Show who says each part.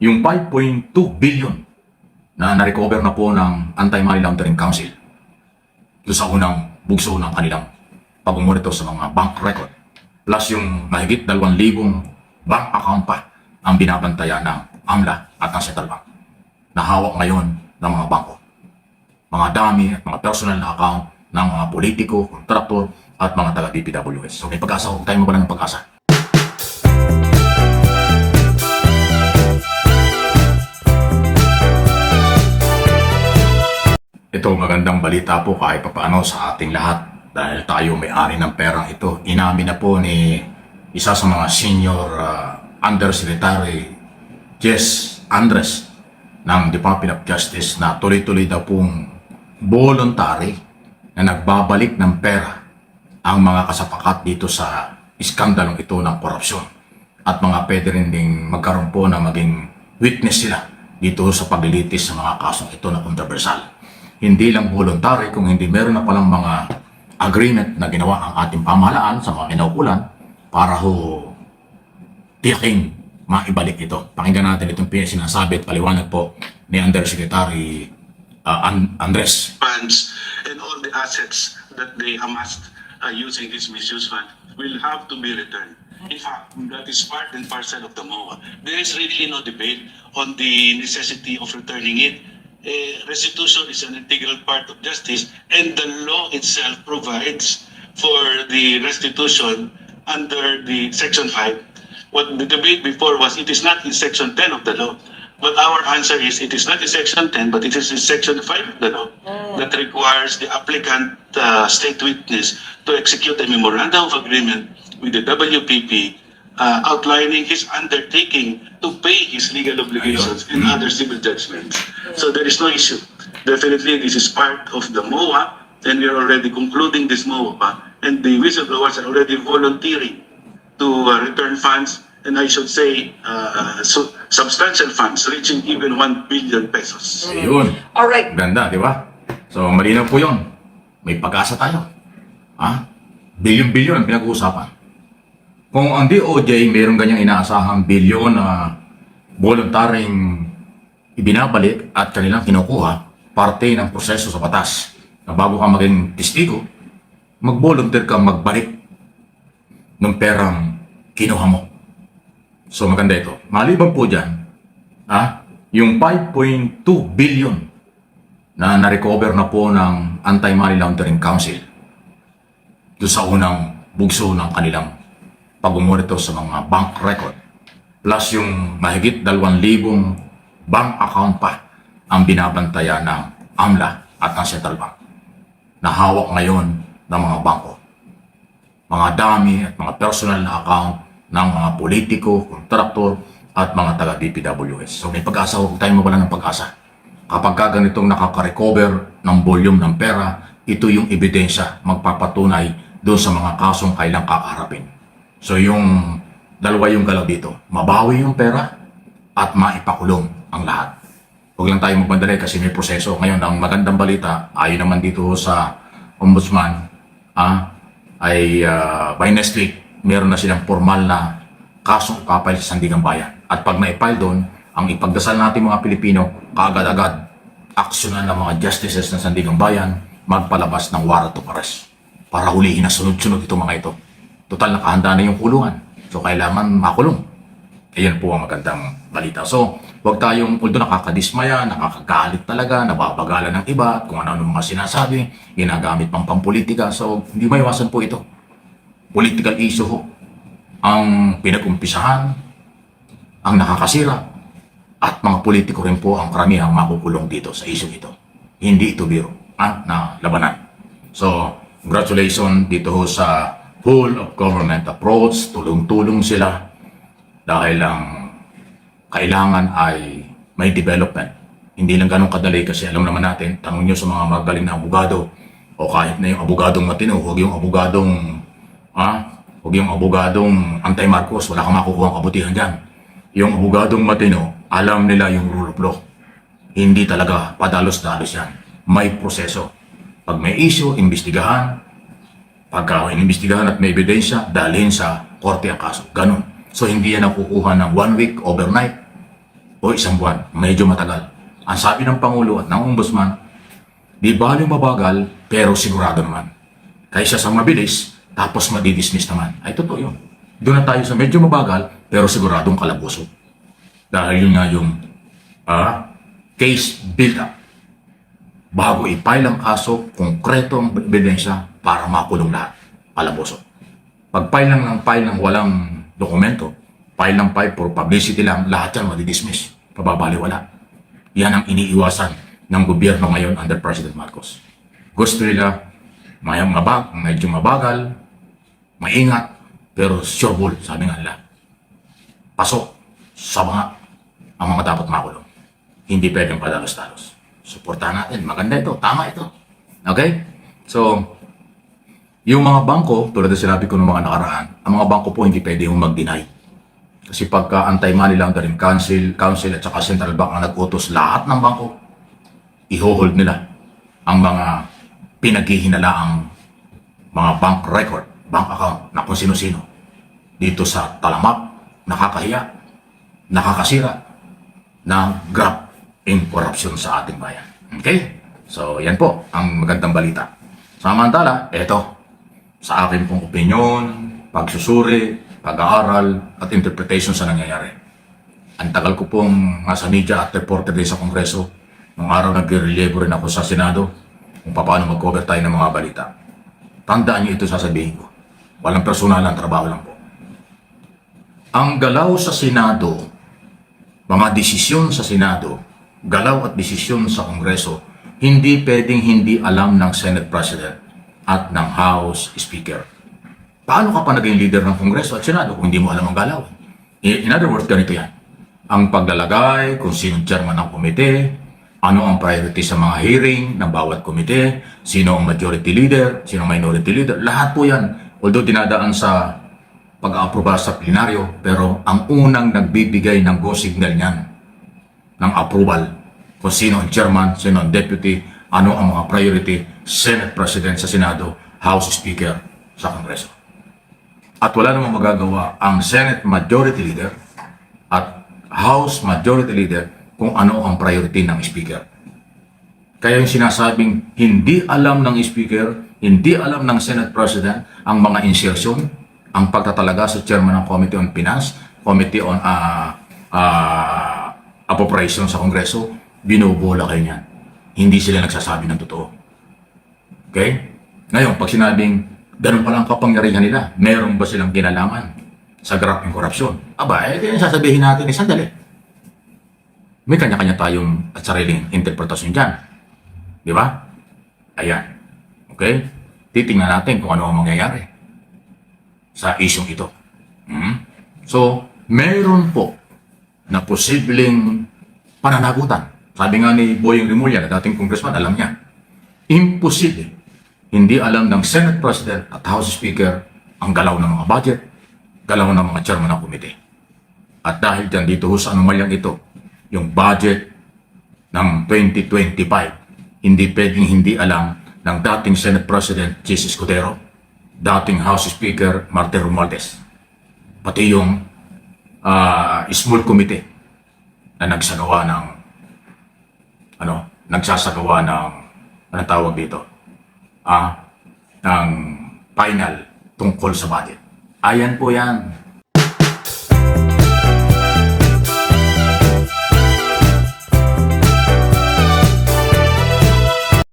Speaker 1: yung 5.2 billion na na-recover na po ng Anti-Money Laundering Council doon sa unang bugso ng kanilang pag-monitor sa mga bank record plus yung mahigit 2,000 bank account pa ang binabantayan ng AMLA at ng Central Bank na hawak ngayon ng mga bangko. Mga dami at mga personal na account ng mga politiko, kontraktor at mga taga-DPWS. So may pag-asa, huwag tayo mawala ng pag-asa. Ito magandang balita po kahit papaano sa ating lahat dahil tayo may-ari ng perang ito. Inamin na po ni isa sa mga senior uh, undersecretary Jess Andres ng Department of Justice na tuloy-tuloy daw pong voluntary na nagbabalik ng pera ang mga kasapakat dito sa iskandalong ito ng korupsyon at mga pwede rin ding magkaroon po na maging witness sila dito sa paglilitis sa mga kasong ito na kontrobersal. Hindi lang voluntary kung hindi meron na palang mga agreement na ginawa ang ating pamahalaan sa mga kinaukulan para ho tiyaking maibalik ito. Pakinggan natin itong sinasabi at paliwanag po ni Undersecretary uh, An- Andres.
Speaker 2: funds and all the assets that they amassed uh, using this misuse fund will have to be returned. In fact, that is part and parcel of the MOA. There is really no debate on the necessity of returning it. Eh, restitution is an integral part of justice and the law itself provides for the restitution under the section 5 what the debate before was it is not in section 10 of the law. But our answer is it is not in section 10, but it is in section 5 of the law that requires the applicant uh, state witness to execute a memorandum of agreement with the WPP uh, outlining his undertaking to pay his legal obligations and other civil judgments. So there is no issue. Definitely, this is part of the MOA, and we are already concluding this MOA, and the whistleblowers are already volunteering to uh, return funds, and I should say uh, so substantial funds reaching even 1 billion pesos.
Speaker 1: Ayun.
Speaker 3: Alright.
Speaker 1: Ganda, di ba? So, malinaw po yun. May pag-asa tayo. Ha? Bilyon-bilyon ang pinag-uusapan. Kung ang DOJ mayroong ganyang inaasahang bilyon na voluntaring ibinabalik at kanilang kinukuha, parte ng proseso sa batas na bago ka maging testigo, mag-volunteer ka magbalik ng perang kinuha mo. So maganda ito. Maliban po dyan, ah, yung 5.2 billion na na-recover na po ng Anti-Money Laundering Council doon sa unang bugso ng kanilang pag-monitor sa mga bank record plus yung mahigit 2,000 bank account pa ang binabantayan ng AMLA at ng Central Bank na hawak ngayon ng mga bangko mga dami at mga personal na account ng mga politiko, kontraktor, at mga taga-DPWS. So may pag-asa, huwag tayo mawala ng pag-asa. Kapag ka ganitong nakaka-recover ng volume ng pera, ito yung ebidensya magpapatunay doon sa mga kasong kailang kakaharapin. So yung dalawa yung galaw dito, mabawi yung pera at maipakulong ang lahat. Huwag lang tayo magmadali kasi may proseso. Ngayon, ang magandang balita, ayon naman dito sa ombudsman, ah, ay ah, by next week, meron na silang formal na kasong kapal sa Sandigang Bayan. At pag na-file doon, ang ipagdasal natin mga Pilipino, kaagad-agad, aksyonan ng mga justices ng Sandigang Bayan, magpalabas ng warrant of arrest para hulihin na sunod-sunod itong mga ito. Total, nakahanda na yung kulungan. So, kailangan makulong. Ayan po ang magandang balita. So, huwag tayong, although nakakadismaya, nakakagalit talaga, nababagalan ng iba, kung ano-ano mga sinasabi, ginagamit pang pampolitika. So, hindi maiwasan po ito. Political issue ho. Ang pinag-umpisahan, ang nakakasira, at mga politiko rin po ang karamihang makukulong dito sa issue ito. Hindi ito biro ah, na labanan. So, congratulations dito ho sa whole of government approach. Tulong-tulong sila dahil ang kailangan ay may development. Hindi lang ganun kadali kasi alam naman natin, tanong nyo sa mga magaling na abogado o kahit na yung abogadong matino, huwag yung abogadong, ah, huwag yung abogadong anti-Marcos, wala kang makukuha kabutihan dyan. Yung abogadong matino, alam nila yung rule of law. Hindi talaga padalos-dalos yan. May proseso. Pag may issue, imbestigahan. Pagka inimbestigahan at may ebidensya, dalhin sa korte ang kaso. Ganun. So hindi yan nakukuha ng one week overnight. o isang buwan. Medyo matagal. Ang sabi ng Pangulo at ng Ombudsman, di bali mabagal, pero sigurado naman. Kaysa sa mabilis, tapos madidismiss naman. Ay, totoo yun. Doon na tayo sa medyo mabagal, pero siguradong kalabuso. Dahil yun nga yung ah, case build-up. Bago i-file ang kaso, konkretong ebidensya para makulong lahat. Kalabuso. Pag file lang ng file ng walang dokumento, file ng file for publicity lang, lahat yan madidismiss. Pababaliwala. Yan ang iniiwasan ng gobyerno ngayon under President Marcos. Gusto nila may mabag, medyo mabagal, maingat, pero sure bull, sabi nga nila. Pasok sa mga ang mga dapat makulong. Hindi pwedeng padalos-dalos. Suportahan natin. Maganda ito. Tama ito. Okay? So, yung mga bangko, tulad na sinabi ko ng mga nakaraan, ang mga bangko po hindi pwede yung mag-deny. Kasi pagka anti-money laundering council, council at saka central bank ang nag-utos lahat ng bangko, ihohold nila ang mga pinaghihinalaang mga bank record, bank account na kung sino-sino. Dito sa talamak, nakakahiya, nakakasira ng grab in corruption sa ating bayan. Okay? So, yan po ang magandang balita. Samantala, eto, sa akin pong opinion, pagsusuri, pag-aaral, at interpretation sa nangyayari. Ang tagal ko pong nasa media at reporter din sa Kongreso. Nung araw nag-relievo rin ako sa Senado kung paano mag-cover tayo ng mga balita. Tandaan niyo ito sasabihin ko. Walang personal ang trabaho lang po. Ang galaw sa Senado, mga desisyon sa Senado, galaw at desisyon sa Kongreso, hindi pwedeng hindi alam ng Senate President at ng House Speaker. Paano ka pa naging leader ng Kongreso at Senado kung hindi mo alam ang galaw? In other words, ganito yan. Ang paglalagay, kung sino chairman ng komite, ano ang priority sa mga hearing ng bawat komite, sino ang majority leader, sino ang minority leader, lahat po yan. Although dinadaan sa pag-aproba sa plenaryo, pero ang unang nagbibigay ng go signal niyan, ng approval, kung sino ang chairman, sino ang deputy, ano ang mga priority, Senate President sa Senado, House Speaker sa Kongreso. At wala namang magagawa ang Senate Majority Leader at House Majority Leader kung ano ang priority ng Speaker. Kaya yung sinasabing hindi alam ng Speaker, hindi alam ng Senate President ang mga insertion, ang pagtatalaga sa Chairman ng Committee on Finance, Committee on uh, uh, Appropriation sa Kongreso, binubola kayo niyan. Hindi sila nagsasabi ng totoo. Okay? Ngayon, pag sinabing ganun palang kapangyarihan nila, meron ba silang kinalaman sa graft and corruption? Aba, eh, di sasabihin natin, eh, sandali. May kanya-kanya tayong at sariling interpretasyon dyan. Di ba? Ayan. Okay? Titingnan natin kung ano ang mangyayari sa isyong ito. Hmm? So, meron po na posibleng pananagutan. Sabi nga ni Boying Rimulya, na dating congressman, alam niya. Imposible. Hindi alam ng Senate President at House Speaker ang galaw ng mga budget, galaw ng mga chairman ng komite. At dahil dyan dito sa anomalyang ito, yung budget ng 2025, hindi pwedeng hindi alam ng dating Senate President Jesus Cudero, dating House Speaker Martin Romualdez, pati yung ah, small committee na nagsagawa ng ano, nagsasagawa ng ano tawag dito? Ah, ng final tungkol sa budget. Ayan po yan.